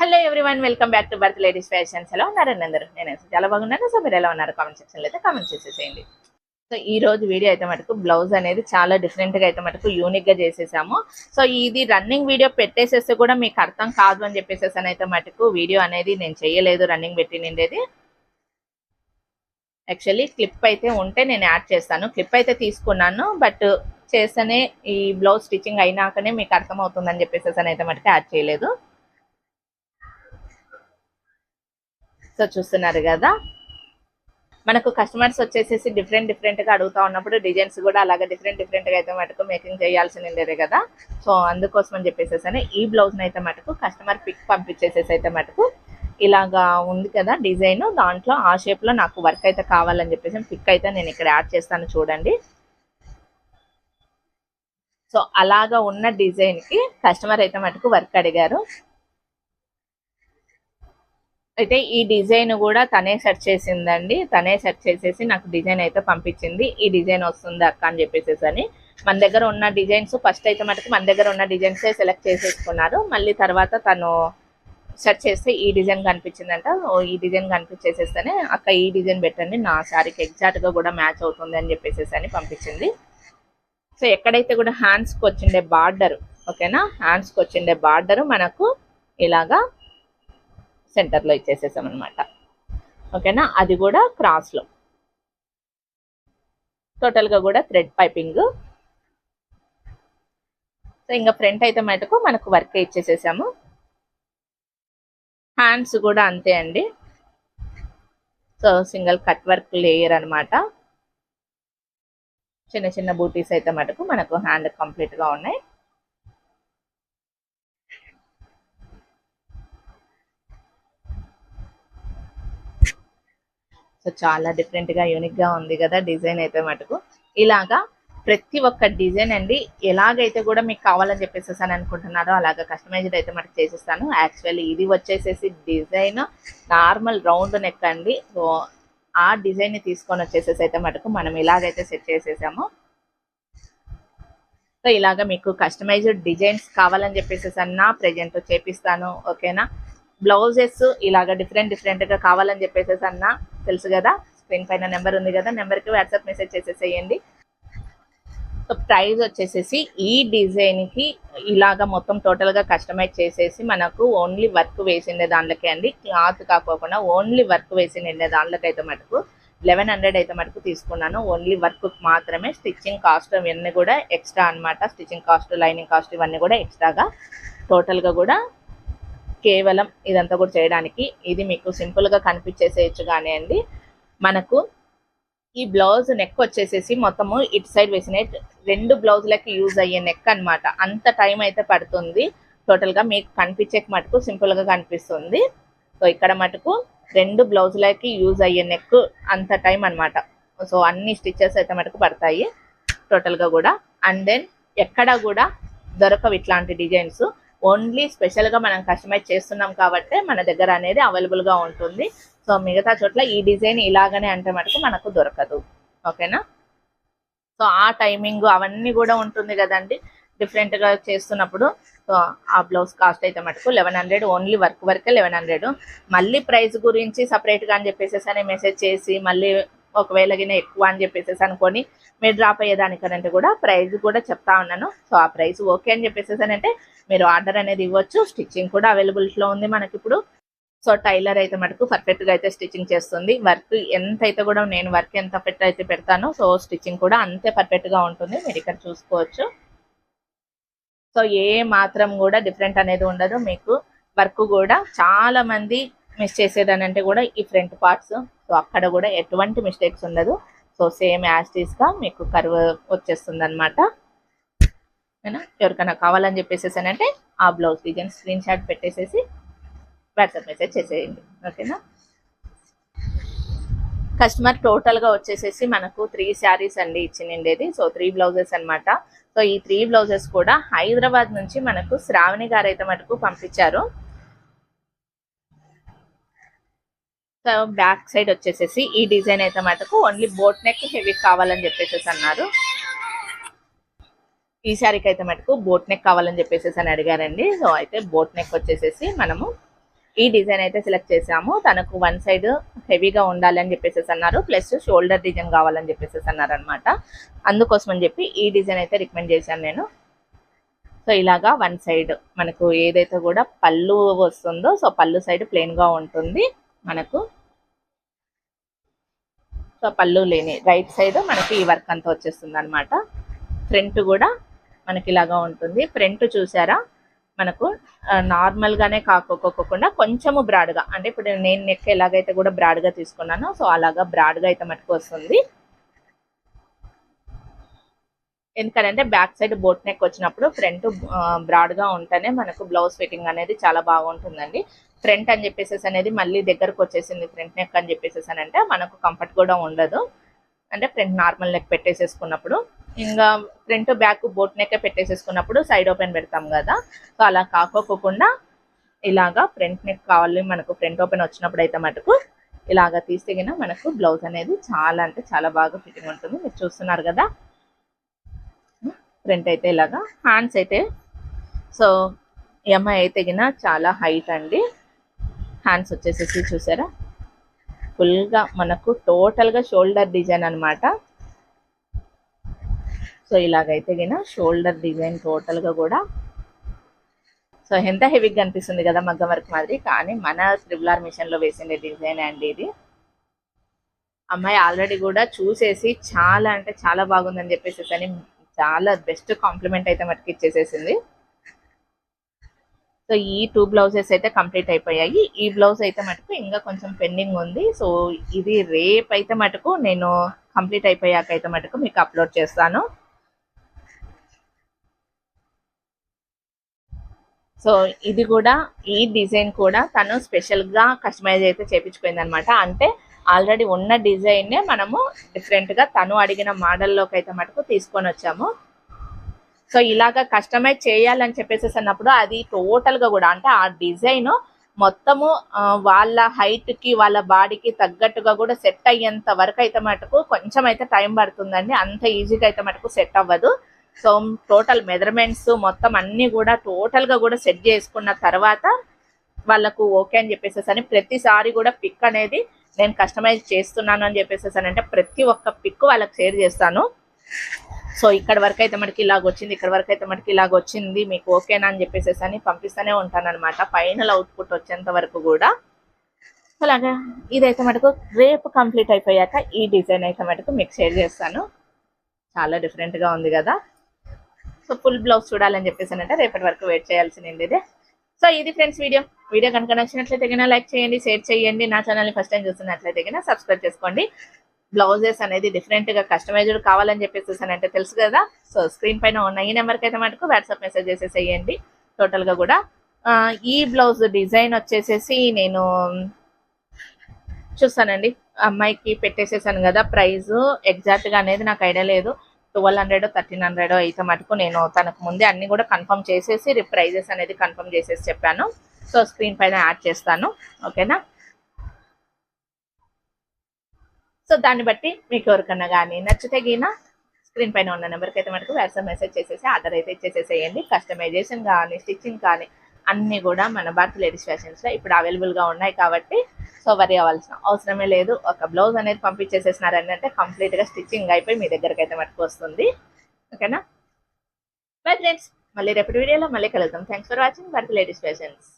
Hello everyone welcome back to Bharat ladies fashions ఎలా ఉన్నారండి అందరూ? నేను చాలా బాగున్నాను. సో మీరు ఎలా ఉన్నారు? కామెంట్ సెక్షన్లో అయితే కామెంట్ చేసేసేయండి. సో ఈ రోజు వీడియో అయితే మటుకు బ్లౌజ్ అనేది చాలా డిఫరెంట్గా అయితే మటుకు యూనిక్గా చేసేసాము. సో ఇది రన్నింగ్ వీడియో పెట్టేసేస్తే కూడా మీకు అర్థం కాదు అని చెప్పేసి అయితే మటుకు వీడియో అనేది నేను చేయలేదు రన్నింగ్ పెట్టి నిండేది. యాక్చువల్లీ క్లిప్ అయితే ఉంటే నేను యాడ్ చేస్తాను. క్లిప్ అయితే తీసుకున్నాను బట్ చేస్తేనే ఈ బ్లౌజ్ స్టిచ్చింగ్ అయినాకనే మీకు అర్థమవుతుందని చెప్పేసి అయితే మటుకు యాడ్ చేయలేదు. సో చూస్తున్నారు కదా. మనకు కస్టమర్స్ వచ్చేసేసి డిఫరెంట్ డిఫరెంట్గా అడుగుతా ఉన్నప్పుడు డిజైన్స్ కూడా అలాగే డిఫరెంట్ డిఫరెంట్గా అయితే మటుకు మేకింగ్ చేయాల్సి ఉండేది కదా. సో అందుకోసం అని చెప్పేసి ఈ బ్లౌజ్ అయితే మటుకు కస్టమర్ పిక్ పంపించేసేసి అయితే మటుకు ఇలాగా ఉంది కదా డిజైన్ దాంట్లో ఆ షేప్లో నాకు వర్క్ అయితే కావాలని చెప్పేసి పిక్ అయితే నేను ఇక్కడ యాడ్ చేస్తాను చూడండి. సో అలాగా ఉన్న డిజైన్కి కస్టమర్ అయితే మటుకు వర్క్ అడిగారు. అయితే ఈ డిజైన్ కూడా తనే సెర్చ్ చేసిందండి. తనే సెర్చ్ చేసేసి నాకు డిజైన్ అయితే పంపించింది. ఈ డిజైన్ వస్తుంది అక్క అని చెప్పేసేసి అని. మన దగ్గర ఉన్న డిజైన్స్ ఫస్ట్ అయితే మటుకు మన దగ్గర ఉన్న డిజైన్సే సెలెక్ట్ చేసేసుకున్నారు. మళ్ళీ తర్వాత తను సెర్చ్ చేస్తే ఈ డిజైన్ కనిపించిందంట. ఓ ఈ డిజైన్ కనిపించేసేస్తేనే అక్క ఈ డిజైన్ పెట్టండి. నా శారీకి ఎగ్జాక్ట్గా కూడా మ్యాచ్ అవుతుంది అని చెప్పేసేసి అని పంపించింది. సో ఎక్కడైతే కూడా హ్యాండ్స్కి వచ్చిండే బార్డర్ ఓకేనా? హ్యాండ్స్కి వచ్చిండే బార్డర్ మనకు ఇలాగా సెంటర్లో ఇచ్చేసేసాం అనమాట ఓకేనా? అది కూడా క్రాస్లో. టోటల్గా కూడా థ్రెడ్ పైపింగ్. సో ఇంకా ఫ్రంట్ అయితే మటుకు మనకు వర్క్ ఇచ్చేసేసాము. హ్యాండ్స్ కూడా అంతే అండి. So single cut work layer అనమాట చిన్న చిన్న బూటీస్ అయితే మటుకు మనకు హ్యాండ్ కంప్లీట్గా ఉన్నాయి. సో చాలా డిఫరెంట్గా యూనిక్గా ఉంది కదా డిజైన్ అయితే మటుకు. ఇలాగా ప్రతి ఒక్క డిజైన్ అండి ఎలాగైతే కూడా మీకు కావాలని చెప్పేసి అని అనుకుంటున్నారో అలాగ కస్టమైజ్డ్ అయితే మనకు చేసిస్తాను. యాక్చువల్లీ ఇది వచ్చేసేసి డిజైన్ నార్మల్ రౌండ్ నెక్ అండి. సో ఆ డిజైన్ని తీసుకొని వచ్చేసేసి అయితే మటుకు మనం ఇలాగైతే సెట్ చేసేసాము. సో ఇలాగా మీకు కస్టమైజ్డ్ డిజైన్స్ కావాలని చెప్పేసి అన్నా ప్రెజెంట్ చేపిస్తాను ఓకేనా బ్లౌజెస్ ఇలాగ డిఫరెంట్ డిఫరెంట్గా కావాలని చెప్పేసి అన్నా తెలుసు కదా? స్క్రీన్ పైన నెంబర్ ఉంది కదా? నెంబర్కి వాట్సాప్ మెసేజ్ చేసేసేయండి. సో ప్రైస్ వచ్చేసేసి ఈ డిజైన్కి ఇలాగా మొత్తం టోటల్గా కస్టమైజ్ చేసేసి మనకు ఓన్లీ వర్క్ వేసిండే దాంట్లోకే అండి. క్లాత్ కాకోకుండా ఓన్లీ వర్క్ వేసిండే దాంట్లోకి అయితే మటుకు లెవెన్ హండ్రెడ్ అయితే మటుకు తీసుకున్నాను. ఓన్లీ వర్క్ మాత్రమే స్టిచ్చింగ్ కాస్ట్ ఇవన్నీ కూడా ఎక్స్ట్రా అనమాట స్టిచ్చింగ్ కాస్ట్ లైనింగ్ కాస్ట్ ఇవన్నీ కూడా ఎక్స్ట్రాగా టోటల్గా కూడా కేవలం ఇదంతా కూడా చేయడానికి ఇది మీకు సింపుల్గా కనిపించేసేయచ్చు కానీ అండి. మనకు ఈ బ్లౌజ్ నెక్ వచ్చేసేసి మొత్తము ఇటు సైడ్ వేసిన రెండు బ్లౌజులకి యూజ్ అయ్యే నెక్ అనమాట అంత టైం అయితే పడుతుంది. టోటల్గా మీకు కనిపించే మటుకు సింపుల్గా కనిపిస్తుంది. సో ఇక్కడ మటుకు రెండు బ్లౌజులకి యూజ్ అయ్యే నెక్ అంత టైం అనమాట సో అన్ని స్టిచెస్ అయితే మటుకు పడతాయి. టోటల్గా కూడా. అండ్ దెన్ ఎక్కడ కూడా దొరకవు ఇట్లాంటి డిజైన్స్. ఓన్లీ స్పెషల్గా మనం కస్టమైజ్ చేస్తున్నాం కాబట్టి మన దగ్గర అనేది అవైలబుల్గా ఉంటుంది. సో మిగతా చోట్ల ఈ డిజైన్ ఇలాగనే అంటే మటుకు మనకు దొరకదు. ఓకేనా? సో ఆ టైమింగ్ అవన్నీ కూడా ఉంటుంది కదండి. డిఫరెంట్గా చేస్తున్నప్పుడు సో ఆ బ్లౌజ్ కాస్ట్ అయితే మటుకు లెవెన్ హండ్రెడ్ ఓన్లీ వర్క్ వరకే లెవెన్ హండ్రెడ్. మళ్ళీ ప్రైస్ గురించి సపరేట్గా అని చెప్పేసేసి అని మెసేజ్ చేసి మళ్ళీ ఒకవేళ గిన ఎక్కువ అని చెప్పేసేసి అనుకొని మీరు డ్రాప్ అయ్యేదానికనంటే కూడా ప్రైస్ కూడా చెప్తా ఉన్నాను. సో ఆ ప్రైస్ ఓకే అని చెప్పేసేసానంటే అంటే మీరు ఆర్డర్ అనేది ఇవ్వచ్చు. స్టిచ్చింగ్ కూడా అవైలబిలిటీలో ఉంది మనకి ఇప్పుడు. సో టైలర్ అయితే మటుకు పర్ఫెక్ట్గా అయితే స్టిచ్చింగ్ చేస్తుంది. వర్క్ ఎంత అయితే కూడా నేను వర్క్ ఎంత పెట్ అయితే పెడతానో సో స్టిచ్చింగ్ కూడా అంతే పర్ఫెక్ట్గా ఉంటుంది. మీరు ఇక్కడ చూసుకోవచ్చు. సో ఏ మాత్రం కూడా డిఫరెంట్ అనేది ఉండదు. మీకు వర్క్ కూడా చాలా మంది మిస్ చేసేదానంటే అంటే కూడా ఈ ఫ్రంట్ పార్ట్స్ సో అక్కడ కూడా ఎటువంటి మిస్టేక్స్ ఉండదు. సో సేమ్ యాస్టీస్గా మీకు కర్వ్ వచ్చేస్తుంది అనమాట ఎవరికైనా కావాలని చెప్పేసేసి అంటే ఆ బ్లౌజ్ డిజైన్ స్క్రీన్ షాట్ పెట్టేసేసి వాట్సాప్ మెసేజ్ చేసేయండి. ఓకేనా? కస్టమర్ టోటల్గా వచ్చేసేసి మనకు త్రీ శారీస్ అండి ఇచ్చిండేది సో త్రీ బ్లౌజెస్ అనమాట సో ఈ త్రీ బ్లౌజెస్ కూడా హైదరాబాద్ నుంచి మనకు శ్రావణి గారు అయితే మటుకు పంపించారు సో బ్యాక్ సైడ్ వచ్చేసేసి ఈ డిజైన్ అయితే మటుకు ఓన్లీ బోట్ నెక్ హెవీ కావాలని చెప్పేసి అన్నారు. ఈ శారీకి అయితే మటుకు బోట్ నెక్ కావాలని చెప్పేసి అని అడిగారండి. సో అయితే బోట్ నెక్ వచ్చేసేసి మనము ఈ డిజైన్ అయితే సెలెక్ట్ చేసాము. తనకు వన్ సైడ్ హెవీగా ఉండాలి అని చెప్పేసి అన్నారు. ప్లస్ షోల్డర్ డిజైన్ కావాలని చెప్పేసి అన్నారు అనమాట అందుకోసం అని చెప్పి ఈ డిజైన్ అయితే రికమెండ్ చేశాను నేను. సో ఇలాగా వన్ సైడ్ మనకు ఏదైతే కూడా పళ్ళు వస్తుందో సో పళ్ళు సైడ్ ప్లెయిన్గా ఉంటుంది. మనకు సో పళ్ళు లేని రైట్ సైడ్ మనకి ఈ వర్క్ అంతా వచ్చేస్తుంది అనమాట ఫ్రంట్ కూడా మనకి ఇలాగా ఉంటుంది. ఫ్రంట్ చూసారా? మనకు నార్మల్ గానే కాకోకోకుండా కొంచెము బ్రాడ్గా అంటే ఇప్పుడు నేను నెక్ ఎలాగైతే కూడా బ్రాడ్గా తీసుకున్నానో సో అలాగా బ్రాడ్గా అయితే మటుకు వస్తుంది. ఎందుకంటే బ్యాక్ సైడ్ బోట్ నెక్ వచ్చినప్పుడు ఫ్రంట్ బ్రాడ్గా ఉంటేనే మనకు బ్లౌజ్ ఫిట్టింగ్ అనేది చాలా బాగుంటుందండి. ఫ్రంట్ అని చెప్పేసి అనేది మళ్ళీ దగ్గరకు వచ్చేసింది ఫ్రంట్ నెక్ అని చెప్పేసేసి అంటే మనకు కంఫర్ట్ కూడా ఉండదు. అంటే ఫ్రంట్ నార్మల్ నెక్ పెట్టేసేసుకున్నప్పుడు ఇంకా ఫ్రంట్ బ్యాక్ బోట్ నెక్ పెట్టేసేసుకున్నప్పుడు సైడ్ ఓపెన్ పెడతాం కదా. సో అలా కాకోకుండా ఇలాగా ఫ్రంట్ నెక్ కావాలి మనకు ఫ్రంట్ ఓపెన్ వచ్చినప్పుడు అయితే మటుకు ఇలాగా తీస్తే మనకు బ్లౌజ్ అనేది చాలా అంటే చాలా బాగా ఫిట్టింగ్ ఉంటుంది. మీరు చూస్తున్నారు కదా. ఫ్రంట్ అయితే ఇలాగా హ్యాండ్స్ అయితే. సో ఎంఐ అయితే చాలా హైట్ అండి. హ్యాండ్స్ వచ్చేసేసి చూసారా? ఫుల్గా మనకు టోటల్గా షోల్డర్ డిజైన్ అనమాట సో ఇలాగైతే గిన షోల్డర్ డిజైన్ టోటల్గా కూడా. సో ఎంత హెవీగా అనిపిస్తుంది కదా మగ్గం వర్క్ మాదిరి. కానీ మన త్రిబులార్ మిషన్లో వేసిన డిజైన్ అండి ఇది. అమ్మాయి ఆల్రెడీ కూడా చూసేసి చాలా అంటే చాలా బాగుందని చెప్పేసి అని చాలా బెస్ట్ కాంప్లిమెంట్ అయితే మటుకు ఇచ్చేసేసింది సో ఈ టూ బ్లౌజెస్ అయితే కంప్లీట్ అయిపోయాయి. ఈ బ్లౌజ్ అయితే మటుకు ఇంకా కొంచెం పెండింగ్ ఉంది. సో ఇది రేపు అయితే మటుకు నేను కంప్లీట్ అయిపోయాక అయితే మటుకు మీకు అప్లోడ్ చేస్తాను. సో ఇది కూడా ఈ డిజైన్ కూడా తను స్పెషల్గా కస్టమైజ్ అయితే చేపించుకుంది అనమాట అంటే ఆల్రెడీ ఉన్న డిజైన్ మనము డిఫరెంట్గా తను అడిగిన మోడల్లోకి అయితే మటుకు తీసుకొని వచ్చాము. సో ఇలాగా కస్టమైజ్ చేయాలని చెప్పేసి అన్నప్పుడు అది టోటల్గా కూడా అంటే ఆ డిజైన్ మొత్తము వాళ్ళ హైట్కి వాళ్ళ బాడీకి తగ్గట్టుగా కూడా సెట్ అయ్యేంత వరకు అయితే మటుకు కొంచెం అయితే టైం పడుతుందండి. అంత ఈజీగా అయితే మటుకు సెట్ అవ్వదు. సో టోటల్ మెజర్మెంట్స్ మొత్తం అన్ని కూడా టోటల్గా కూడా సెట్ చేసుకున్న తర్వాత వాళ్ళకు ఓకే అని చెప్పేసేసి అని ప్రతిసారి కూడా పిక్ అనేది నేను కస్టమైజ్ చేస్తున్నాను అని చెప్పేసేసి అంటే ప్రతి ఒక్క పిక్ వాళ్ళకి షేర్ చేస్తాను. సో ఇక్కడ వరకు అయితే మనకి ఇలాగ వచ్చింది ఇక్కడ వరకు అయితే మనకి ఇలాగ వచ్చింది మీకు ఓకేనా అని చెప్పేసి అని పంపిస్తూనే ఉంటాను ఫైనల్ అవుట్పుట్ వచ్చేంత వరకు కూడా. అలాగా ఇదైతే మటుకు రేపు కంప్లీట్ అయిపోయాక ఈ డిజైన్ అయితే మటుకు మీకు షేర్ చేస్తాను. చాలా డిఫరెంట్గా ఉంది కదా. సో ఫుల్ బ్లౌజ్ చూడాలని చెప్పేసి అంటే రేపటి వరకు వెయిట్ చేయాల్సింది ఇదే. సో ఇది ఫ్రెండ్స్ వీడియో వీడియో కనుక నచ్చినట్లయితే కన్నా లైక్ చేయండి షేర్ చేయండి. నా ఛానల్ని ఫస్ట్ టైం చూస్తున్నట్లయితే కన్నా సబ్స్క్రైబ్ చేసుకోండి. బ్లౌజెస్ అనేది డిఫరెంట్గా కస్టమైజ్డ్ కావాలని చెప్పేసి అంటే తెలుసు కదా? సో స్క్రీన్ పైన ఉన్న ఈ నెంబర్కి అయితే మటుకు వాట్సాప్ మెసేజ్ చేసేసేయండి. టోటల్గా కూడా. ఈ బ్లౌజ్ డిజైన్ వచ్చేసేసి నేను చూస్తానండి. అమ్మాయికి పెట్టేసేసాను కదా ప్రైస్ ఎగ్జాక్ట్గా అనేది నాకు ఐడియా లేదు. ట్వెల్వ్ హండ్రెడ్ థర్టీన్ హండ్రెడ్ అయితే మటుకు నేను తనకు ముందే అన్ని కూడా కన్ఫర్మ్ చేసేసి ప్రైజెస్ అనేది కన్ఫర్మ్ చేసేసి చెప్పాను. సో స్క్రీన్ పైన యాడ్ చేస్తాను. ఓకేనా సో దాన్ని బట్టి మీకు ఎవరికన్నా కానీ నచ్చితే గీన స్క్రీన్ పైన ఉన్న నెంబర్కి అయితే మనకు వాట్సాప్ మెసేజ్ చేసేసి ఆర్డర్ అయితే ఇచ్చేసేసేయండి. కస్టమైజేషన్ కానీ స్టిచ్చింగ్ కానీ అన్నీ కూడా మన భారత లేడీస్ ఫ్యాషన్స్లో ఇప్పుడు అవైలబుల్గా ఉన్నాయి కాబట్టి సో వరి అవ్వాల్సిన అవసరమే లేదు. ఒక బ్లౌజ్ అనేది పంపించేసేసినారని అంటే కంప్లీట్గా స్టిచ్చింగ్ అయిపోయి మీ దగ్గరికి అయితే మటుకు వస్తుంది. ఓకేనా? బై ఫ్రెండ్స్ మళ్ళీ రేపటి వీడియోలో మళ్ళీ కలుద్దాం. Thanks for watching Bharat ladies fashions